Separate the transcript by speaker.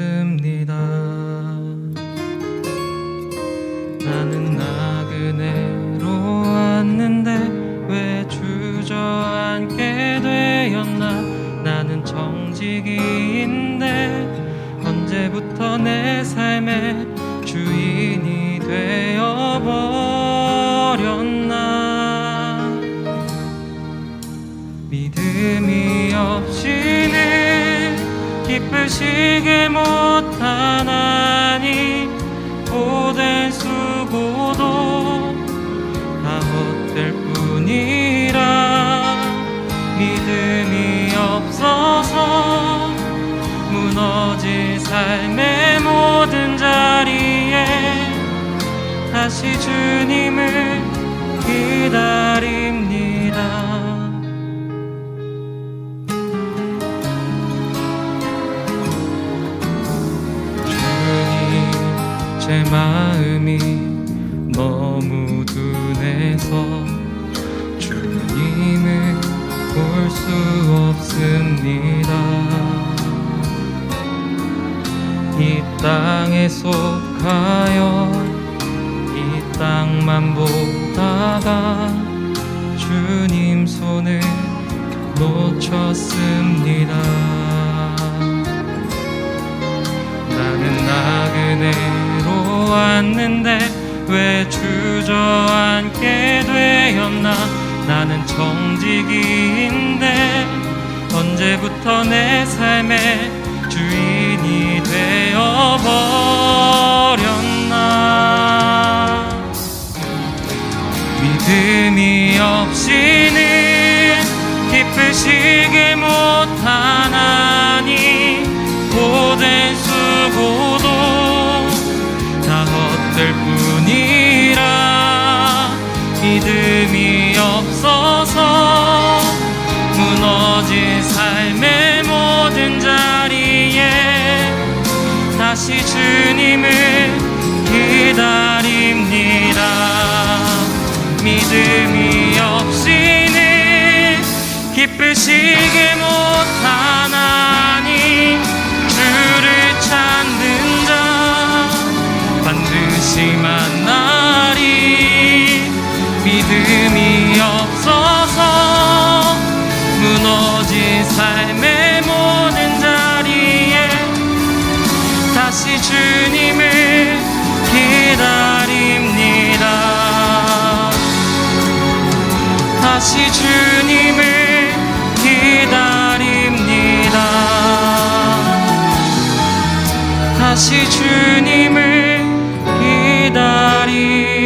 Speaker 1: 놓쳤습니다. 나는 나그네로 왔는데 왜 주저앉게 되었나 나는 정직이인데 언제부터 내 삶의 주인이 되어버렸나 믿음이 없이는 기쁘시게 못하나니 고된 수고도 다 헛될 뿐이라 믿음이 없어서 무너진 삶의 모든 자리에 다시 주님을 기다립니다. 마음이 너무 둔해서 주님을 볼 수 없습니다. 이 땅에 속하여 이 땅만 보다가 주님 손을 놓쳤습니다. 나는 나그네로 왔는데 왜 주저앉게 되었나? 나는 정직이인데 언제부터 내 삶의 주인이 되어버렸나? 믿음이 없이는 기쁘시게 못하나니 믿음이 없어서 무너진 삶의 모든 자리에 다시 주님을 기다립니다. 믿음이 없이는 기쁘시게 못하나 믿음이 없어서 무너진 삶의 모든 자리에 다시 주님을 기다립니다. 다시 주님을 기다립니다. 다시 주님을 기다립니다.